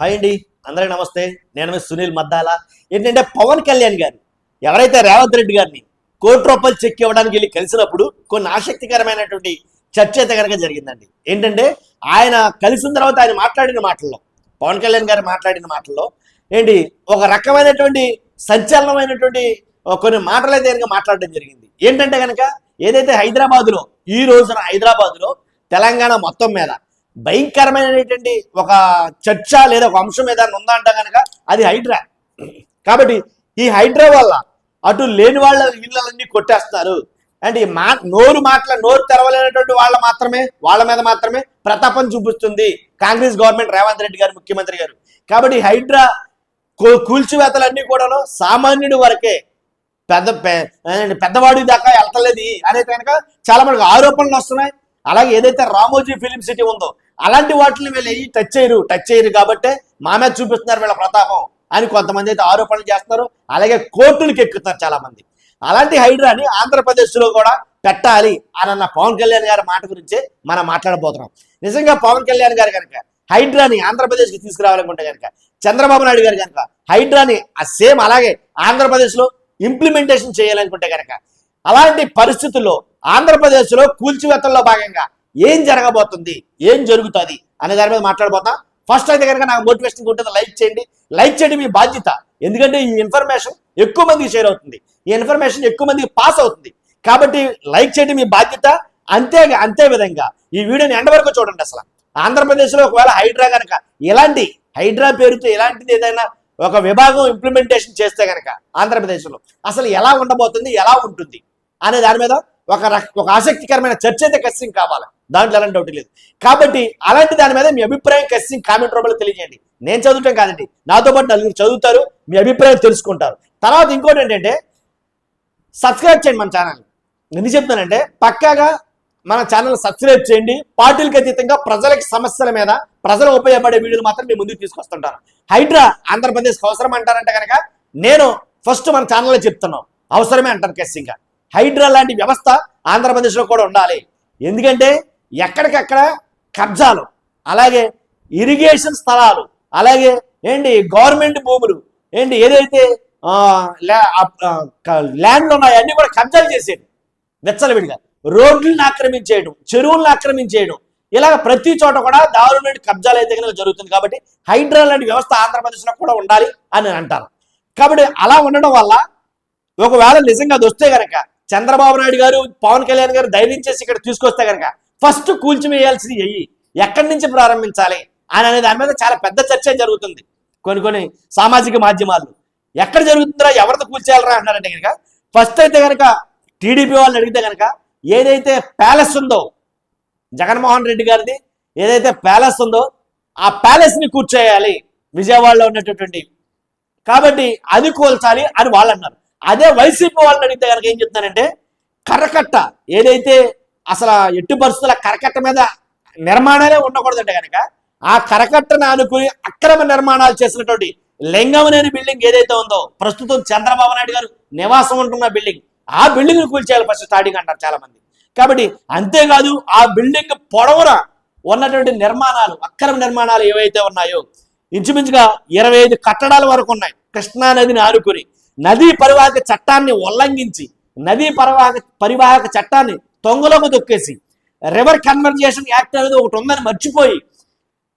Hi అండి అందరికీ నమస్తే. నేను మీ సునీల్ మద్దాల. ఏంటంటే పవన్ కళ్యాణ్ గారు ఎవరైతే రేవంత్ రెడ్డి గారిని కోటి రూపాయలు చెక్ ఇవ్వడానికి వెళ్ళి కలిసినప్పుడు కొన్ని ఆసక్తికరమైనటువంటి చర్చ అయితే కనుక జరిగిందండి. ఏంటంటే ఆయన కలిసిన తర్వాత ఆయన మాట్లాడిన మాటల్లో పవన్ కళ్యాణ్ గారు మాట్లాడిన మాటల్లో ఏంటి ఒక రకమైనటువంటి సంచలనమైనటువంటి కొన్ని మాటలు అయితే కనుక మాట్లాడడం జరిగింది. ఏంటంటే కనుక ఏదైతే హైదరాబాద్లో ఈ రోజున హైదరాబాద్లో తెలంగాణ మొత్తం మీద భయంకరమైనటువంటి ఒక చర్చ లేదా ఒక అంశం ఏదైనా ఉందంట కనుక అది హైడ్రా. కాబట్టి ఈ హైడ్రా వల్ల అటు లేని వాళ్ళ ఇళ్ళలన్నీ కొట్టేస్తున్నారు. అంటే ఈ మా నోరు మాటల నోరు తెరవలేనటువంటి వాళ్ళ మాత్రమే వాళ్ళ మీద మాత్రమే ప్రతాపం చూపిస్తుంది కాంగ్రెస్ గవర్నమెంట్ రేవంత్ రెడ్డి గారు ముఖ్యమంత్రి గారు. కాబట్టి హైడ్రా కూ- కూల్చివేతలన్నీ కూడాను సామాన్యుడి వరకే పెద్ద పెద్దవాడి దాకా వెళ్తలేదు అనేది కనుక చాలా మనకు ఆరోపణలు వస్తున్నాయి. అలాగే ఏదైతే రామోజీ ఫిలిం సిటీ ఉందో అలాంటి వాటిని వీళ్ళు ఏవి టచ్ చేయరు టచ్ చేయరు కాబట్టే మా మీద చూపిస్తున్నారు వీళ్ళ ప్రతాపం అని కొంతమంది అయితే ఆరోపణలు చేస్తున్నారు. అలాగే కోర్టులకు ఎక్కుతున్నారు చాలా మంది అలాంటి హైడ్రాని ఆంధ్రప్రదేశ్లో కూడా పెట్టాలి అనన్న పవన్ కళ్యాణ్ గారి మాట గురించే మనం మాట్లాడబోతున్నాం. నిజంగా పవన్ కళ్యాణ్ గారు కనుక హైడ్రాని ఆంధ్రప్రదేశ్కి తీసుకురావాలనుకుంటే కనుక చంద్రబాబు నాయుడు గారు కనుక హైడ్రాని ఆ సేమ్ అలాగే ఆంధ్రప్రదేశ్లో ఇంప్లిమెంటేషన్ చేయాలనుకుంటే కనుక అలాంటి పరిస్థితుల్లో ఆంధ్రప్రదేశ్లో కూల్చివేతల్లో భాగంగా ఏం జరగబోతుంది? ఏం జరుగుతుంది? అనే దాని మీద మాట్లాడబోతాం. ఫస్ట్ అయితే కనుక నాకు మోటివేషన్ ఉంటుంది? లైక్ చేయండి. లైక్ చేయడం మీ బాధ్యత. ఎందుకంటే ఈ ఇన్ఫర్మేషన్ ఎక్కువ మందికి షేర్ అవుతుంది. ఈ ఇన్ఫర్మేషన్ ఎక్కువ మందికి పాస్ అవుతుంది. కాబట్టి లైక్ చేయడం మీ బాధ్యత. అంతే అంతే విధంగా ఈ వీడియోని ఎండ వరకు చూడండి అసలు. ఆంధ్రప్రదేశ్లో ఒకవేళ హైడ్రా కనుక ఎలాంటి హైడ్రా పేరుతో ఎలాంటిది ఏదైనా ఒక విభాగం ఇంప్లిమెంటేషన్ చేస్తే కనుక ఆంధ్రప్రదేశ్లో అసలు ఎలా ఉండబోతుంది ఎలా ఉంటుంది అనే దాని మీద ఒక ఒక ఆసక్తికరమైన చర్చ అయితే ఖచ్చితంగా కావాలి. దాంట్లో ఎలాంటి డౌట్ లేదు. కాబట్టి అలాంటి దాని మీద మీ అభిప్రాయం ఖచ్చితంగా కామెంట్ రూపంలో తెలియజేయండి. నేను చదువుతాం కాదండి. నాతో పాటు నలుగురు చదువుతారు మీ అభిప్రాయం తెలుసుకుంటారు. తర్వాత ఇంకోటి ఏంటంటే సబ్స్క్రైబ్ చేయండి మన ఛానల్ ఎందుకు చెప్తానంటే పక్కాగా మన ఛానల్ సబ్స్క్రైబ్ చేయండి. పార్టీలకు అతీతంగా ప్రజలకి సమస్యల మీద ప్రజలు ఉపయోగపడే వీడియోలు మాత్రం మీ ముందుకు తీసుకొస్తుంటాను. హైడ్రా ఆంధ్రప్రదేశ్కి అవసరం అంటారంటే కనుక నేను ఫస్ట్ మన ఛానల్లో చెప్తున్నాం అవసరమే అంటాను ఖచ్చితంగా హైడ్రా లాంటి వ్యవస్థ ఆంధ్రప్రదేశ్లో కూడా ఉండాలి. ఎందుకంటే ఎక్కడికక్కడ కబ్జాలు అలాగే ఇరిగేషన్ స్థలాలు అలాగే ఏంటి గవర్నమెంట్ భూములు ఏంటి ఏదైతే ల్యా- ల్యాండ్లు ఉన్నాయో అన్ని కూడా కబ్జాలు చేసేయడం వెచ్చలవిడిగా. రోడ్లను ఆక్రమించేయడం చెరువులను ఆక్రమించేయడం. ఇలాగ ప్రతి చోట కూడా దారుణమైన కబ్జాలు అయితే కనుక జరుగుతుంది కాబట్టి హైడ్రా లాంటి వ్యవస్థ ఆంధ్రప్రదేశ్లో కూడా ఉండాలి అని అంటారు కాబట్టి అలా ఉండడం వల్ల ఒకవేళ నిజంగా అది వస్తే కనుక చంద్రబాబు నాయుడు గారు పవన్ కళ్యాణ్ గారు ధైర్యం చేసి ఇక్కడ తీసుకొస్తే కనుక ఫస్ట్ కూల్చివేయాల్సింది అయ్యి ఎక్కడి నుంచి ప్రారంభించాలి? అని అనే దాని మీద చాలా పెద్ద చర్చ జరుగుతుంది. కొన్ని కొన్ని సామాజిక మాధ్యమాలు. ఎక్కడ జరుగుతుందో ఎవరితో కూల్చేయాలరా? అంటారంటే కనుక ఫస్ట్ అయితే కనుక టీడీపీ వాళ్ళని అడిగితే కనుక ఏదైతే ప్యాలెస్ ఉందో జగన్మోహన్ రెడ్డి గారిది ఏదైతే ప్యాలెస్ ఉందో ఆ ప్యాలెస్ని కూర్చేయాలి విజయవాడలో ఉన్నటువంటి కాబట్టి అది కూల్చాలి అని వాళ్ళు అన్నారు అదే వైసీపీ వాళ్ళని అడిగితే కనుక ఏం చెప్తానంటే కరకట్ట ఏదైతే అసలు ఎట్టి పరిస్థితుల కరకట్ట మీద నిర్మాణాలే ఉండకూడదంటే కనుక ఆ కరకట్టను ఆనుకుని అక్రమ నిర్మాణాలు చేసినటువంటి లింగమనేని బిల్డింగ్ ఏదైతే ఉందో ప్రస్తుతం చంద్రబాబు నాయుడు గారు నివాసం ఉంటున్న బిల్డింగ్ ఆ బిల్డింగ్ కూల్చేయాలి ఫస్ట్ స్టార్టింగ్ అంటారు చాలా మంది కాబట్టి అంతేకాదు ఆ బిల్డింగ్ పొడవున ఉన్నటువంటి నిర్మాణాలు అక్రమ నిర్మాణాలు ఏవైతే ఉన్నాయో ఇంచుమించుగా ఇరవై ఐదు కట్టడాల వరకు ఉన్నాయి. కృష్ణా నదిని ఆనుకుని నదీ పరివాహక చట్టాన్ని ఉల్లంఘించి నదీ పరివాహక పరివాహక చట్టాన్ని తొంగలోకి దొక్కేసి రివర్ కన్వర్జేషన్ యాక్ట్ అనేది ఒకటి ఉందని మర్చిపోయి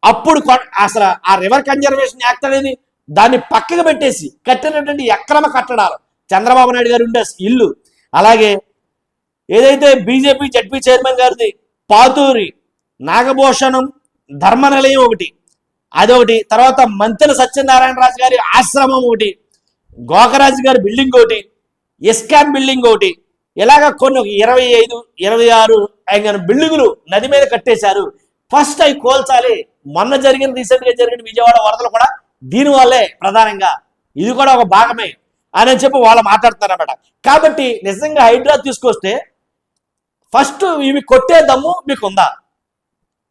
అప్పుడు అసలు ఆ రివర్ కన్జర్వేషన్ యాక్ట్ అనేది దాన్ని పక్కకు పెట్టేసి కట్టినటువంటి అక్రమ కట్టడాలు. చంద్రబాబు నాయుడు గారు ఉండే ఇల్లు అలాగే ఏదైతే బీజేపీ జడ్పీ చైర్మన్ గారిది పాతూరి నాగభూషణం ధర్మ నిలయం ఒకటి అదొకటి తర్వాత మంత్రి సత్యనారాయణ రాజు గారి ఆశ్రమం ఒకటి గోకరాజు గారి బిల్డింగ్ ఒకటి ఇస్కాన్ బిల్డింగ్ ఒకటి ఇలాగ కొన్ని ఒక ఇరవై ఐదు ఇరవై ఆరు ఆయన బిల్డింగులు నది మీద కట్టేశారు. ఫస్ట్ అవి కోల్చాలి. మొన్న జరిగిన రీసెంట్గా జరిగిన విజయవాడ వరదలు కూడా దీని వల్లే ప్రధానంగా. ఇది కూడా ఒక భాగమే అని చెప్పి వాళ్ళు మాట్లాడుతున్నారన్నమాట. కాబట్టి నిజంగా హైడ్రా తీసుకొస్తే ఫస్ట్ ఇవి కొట్టే దమ్ము మీకు ఉందా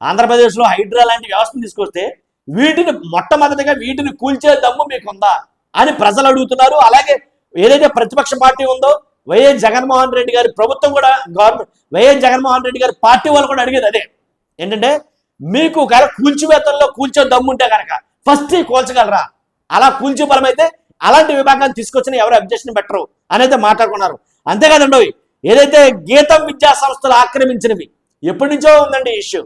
ఆంధ్రప్రదేశ్లో హైడ్రా లాంటి వ్యవస్థను తీసుకొస్తే వీటిని మొట్టమొదటిగా వీటిని కూల్చే దమ్ము మీకుందా? అని ప్రజలు అడుగుతున్నారు. అలాగే ఏదైతే ప్రతిపక్ష పార్టీ ఉందో వైఎస్ జగన్మోహన్ రెడ్డి గారి ప్రభుత్వం కూడా గవర్నమెంట్ వైఎస్ జగన్మోహన్ రెడ్డి గారి పార్టీ వాళ్ళు కూడా అడిగేది అదే. ఏంటంటే మీకు ఒకవేళ కూల్చివేతల్లో కూల్చే దమ్ముంటే కనుక ఫస్ట్ కూల్చగలరా? అలా కూల్చే బలం అయితే అలాంటి విభాగాన్ని తీసుకొచ్చిన ఎవరు అబ్జెక్షన్ పెట్టరు అనేది మాట్లాడుకున్నారు. అంతేకాదండి ఏదైతే గీతం విద్యా సంస్థలు ఆక్రమించినవి ఎప్పటి నుంచో ఉందండి ఇష్యూ.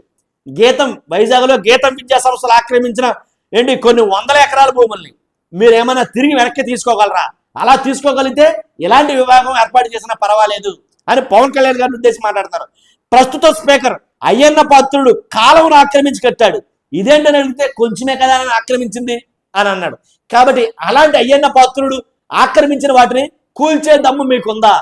గీతం వైజాగ్లో గీతం విద్యా సంస్థలు ఆక్రమించిన ఏంటి కొన్ని వందల ఎకరాల భూముల్ని మీరేమైనా తిరిగి వెనక్కి తీసుకోగలరా? అలా తీసుకోగలిగితే ఇలాంటి విభాగం ఏర్పాటు చేసినా పర్వాలేదు అని పవన్ కళ్యాణ్ గారిని ఉద్దేశించి మాట్లాడతారు ప్రస్తుత స్పీకర్ అయ్యన్న పాత్రుడు కాలువను ఆక్రమించి కట్టాడు. ఇదేంటని అడిగితే కొంచెమే కదా అని ఆక్రమించింది అని అన్నాడు. కాబట్టి అలాంటి అయ్యన్న పాత్రుడు ఆక్రమించిన వాటిని కూల్చే దమ్ము మీకుందా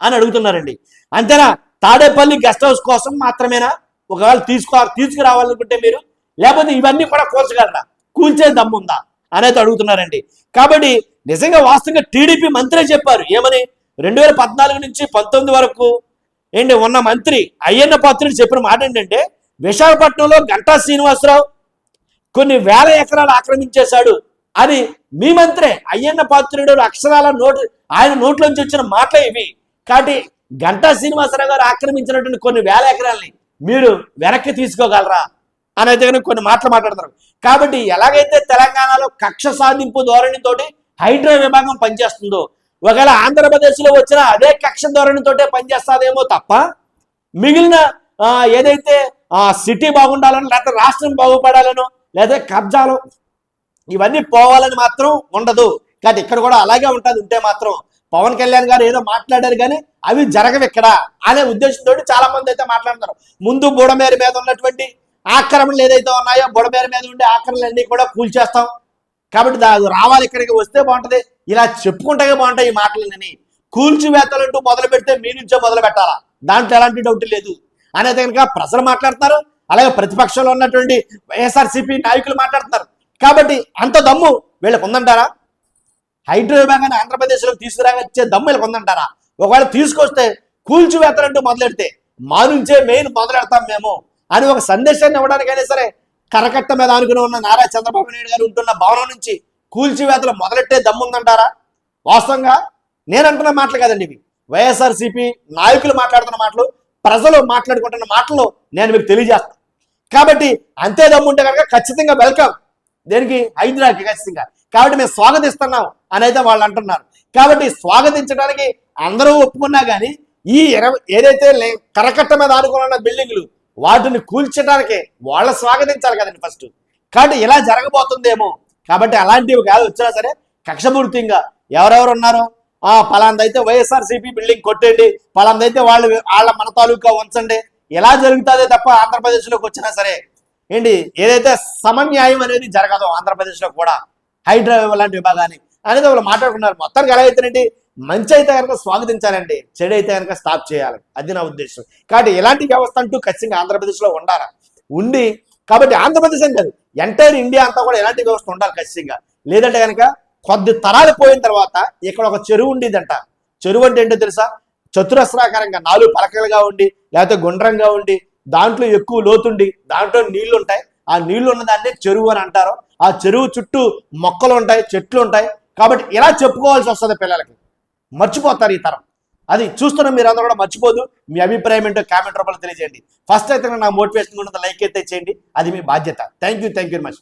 అని అడుగుతున్నారండి. అంతేనా? తాడేపల్లి గెస్ట్ హౌస్ కోసం మాత్రమేనా? ఒకవేళ తీసుకో తీసుకురావాలనుకుంటే మీరు లేకపోతే ఇవన్నీ కూడా కూల్చగలరా? కూల్చే దమ్ము ఉందా? అనేది అడుగుతున్నారండి. కాబట్టి నిజంగా వాస్తవంగా టీడీపీ మంత్రే చెప్పారు. ఏమని? రెండు వేల పద్నాలుగు నుంచి పంతొమ్మిది వరకు ఏంటి? ఉన్న మంత్రి అయ్యన్న పాత్రుడు చెప్పిన మాట ఏంటంటే విశాఖపట్నంలో గంటా శ్రీనివాసరావు కొన్ని వేల ఎకరాలు ఆక్రమించేశాడు అని మీ మంత్రే అయ్యన్న పాత్రుడు అక్షరాల నోటు ఆయన నోట్లోంచి వచ్చిన మాటలే ఇవి. కాబట్టి గంటా శ్రీనివాసరావు గారు ఆక్రమించినటువంటి కొన్ని వేల ఎకరాల్ని మీరు వెనక్కి తీసుకోగలరా? అనేది కనుక కొన్ని మాటలు మాట్లాడతారు. కాబట్టి ఎలాగైతే తెలంగాణలో కక్ష సాధింపు ధోరణితోటి హైడ్రా విభాగం పనిచేస్తుందో ఒకవేళ ఆంధ్రప్రదేశ్లో వచ్చిన అదే కక్ష ధోరణితోటే పనిచేస్తాదేమో తప్ప మిగిలిన ఆ, ఏదైతే సిటీ బాగుండాలని లేకపోతే రాష్ట్రం బాగుపడాలనో లేదా కబ్జాలు ఇవన్నీ పోవాలని మాత్రం ఉండదు. కాబట్టి ఇక్కడ కూడా అలాగే ఉంటుంది ఉంటే మాత్రం. పవన్ కళ్యాణ్ గారు ఏదో మాట్లాడారు కానీ అవి జరగవు ఇక్కడ అనే ఉద్దేశంతో చాలా మంది అయితే మాట్లాడుతున్నారు. ముందు బుడమేరు మీద ఉన్నటువంటి ఆక్రమణలు ఏదైతే ఉన్నాయో బుడబేర మీద ఉండే ఆక్రమణలన్నీ కూడా కూల్చేస్తాం. కాబట్టి దా- రావాలి ఇక్కడికి వస్తే బాగుంటది. ఇలా చెప్పుకుంటే బాగుంటాయి ఈ మాటలని కూల్చివేతలంటూ మొదలు పెడితే మీ నుంచే మొదలు పెట్టాలా? దాంట్లో ఎలాంటి డౌట్ లేదు. అనేది కనుక ప్రజలు మాట్లాడుతున్నారు. అలాగే ప్రతిపక్షంలో ఉన్నటువంటి వైఎస్ఆర్సీపీ నాయకులు మాట్లాడుతున్నారు. కాబట్టి అంత దమ్ము వీళ్ళకి ఉందంటారా? హైడ్రో విభాగాన్ని ఆంధ్రప్రదేశ్లోకి తీసుకురావచ్చే దమ్ము వీళ్ళకి ఉందంటారా? ఒకవేళ తీసుకొస్తే కూల్చివేతలంటూ మొదలెడితే మా నుంచే మెయిన్ మొదలెడతాం మేము. అని ఒక సందేశాన్ని ఇవ్వడానికైనా సరే కరకట్ట మీద ఆనుకుని ఉన్న నారా చంద్రబాబు నాయుడు గారు ఉంటున్న భవనం నుంచి కూల్చివేతలు మొదలెట్టే దమ్ముందంటారా? వాస్తవంగా నేను అంటున్న మాటలు కదండి ఇవి. వైఎస్ఆర్సీపీ నాయకులు మాట్లాడుతున్న మాటలు ప్రజలు మాట్లాడుకుంటున్న మాటలు నేను మీకు తెలియజేస్తాను కాబట్టి అంతే దమ్ముంటే కనుక ఖచ్చితంగా వెల్కమ్. దేనికి? హైదరాబాద్కి ఖచ్చితంగా. కాబట్టి మేము స్వాగతిస్తున్నాం అని అయితే వాళ్ళు అంటున్నారు. కాబట్టి స్వాగతించడానికి అందరూ ఒప్పుకున్నా కానీ ఈ ఇరవై ఏదైతే లే- కరకట్ట మీద ఆనుకున్న బిల్డింగ్లు వాటిని కూల్చడానికి వాళ్ళ స్వాగతించాలి కదండి ఫస్ట్. కాబట్టి ఇలా జరగబోతుందేమో. కాబట్టి అలాంటివి కాదు వచ్చినా సరే కక్షపూర్తిగా ఎవరెవరు ఉన్నారు? ఆ పలాందైతే వైఎస్ఆర్ సిపి బిల్డింగ్ కొట్టండి పలాందైతే వాళ్ళు వాళ్ళ మన తాలూకా ఉంచండి ఎలా జరుగుతుందే తప్ప ఆంధ్రప్రదేశ్లోకి వచ్చినా సరే. ఏంటి ఏదైతే సమన్యాయం అనేది జరగదు ఆంధ్రప్రదేశ్లో కూడా హైడ్రా లాంటి విభాగాన్ని. అనేది వాళ్ళు మాట్లాడుకున్నారు. మొత్తానికి ఎలా అయితేనండి మంచి అయితే కనుక స్వాగతించాలండి చెడు అయితే కనుక స్టాప్ చేయాలి. అది నా ఉద్దేశం. కాబట్టి ఇలాంటి వ్యవస్థ అంటూ ఖచ్చితంగా ఆంధ్రప్రదేశ్లో ఉండాలి? ఉండి కాబట్టి ఆంధ్రప్రదేశ్ అని కాదు ఎంటైర్ ఇండియా అంతా కూడా ఎలాంటి వ్యవస్థ ఉండాలి ఖచ్చితంగా. లేదంటే కనుక కొద్ది తరాలు పోయిన తర్వాత ఇక్కడ ఒక చెరువు ఉండేదంట. చెరువు అంటే ఏంటో తెలుసా? చతురస్రాకారంగా నాలుగు పలకలుగా ఉండి లేకపోతే గుండ్రంగా ఉండి దాంట్లో ఎక్కువ లోతుండి దాంట్లో నీళ్ళు ఉంటాయి. ఆ నీళ్ళు ఉన్న దాన్ని చెరువు అని అంటారు. ఆ చెరువు చుట్టూ మొక్కలు ఉంటాయి చెట్లు ఉంటాయి. కాబట్టి ఇలా చెప్పుకోవాల్సి వస్తుంది పిల్లలకి. మర్చిపోతారు ఈ తరం. అది చూస్తున్న మీరు అందరూ కూడా మర్చిపోదు. మీ అభిప్రాయం ఏంటో కామెంట్ రూపంలో తెలియజేయండి. ఫస్ట్ అయితే నా మోటివేషన్ ఉన్నది లైక్ అయితే చేయండి. అది మీ బాధ్యత. Thank you thank you very much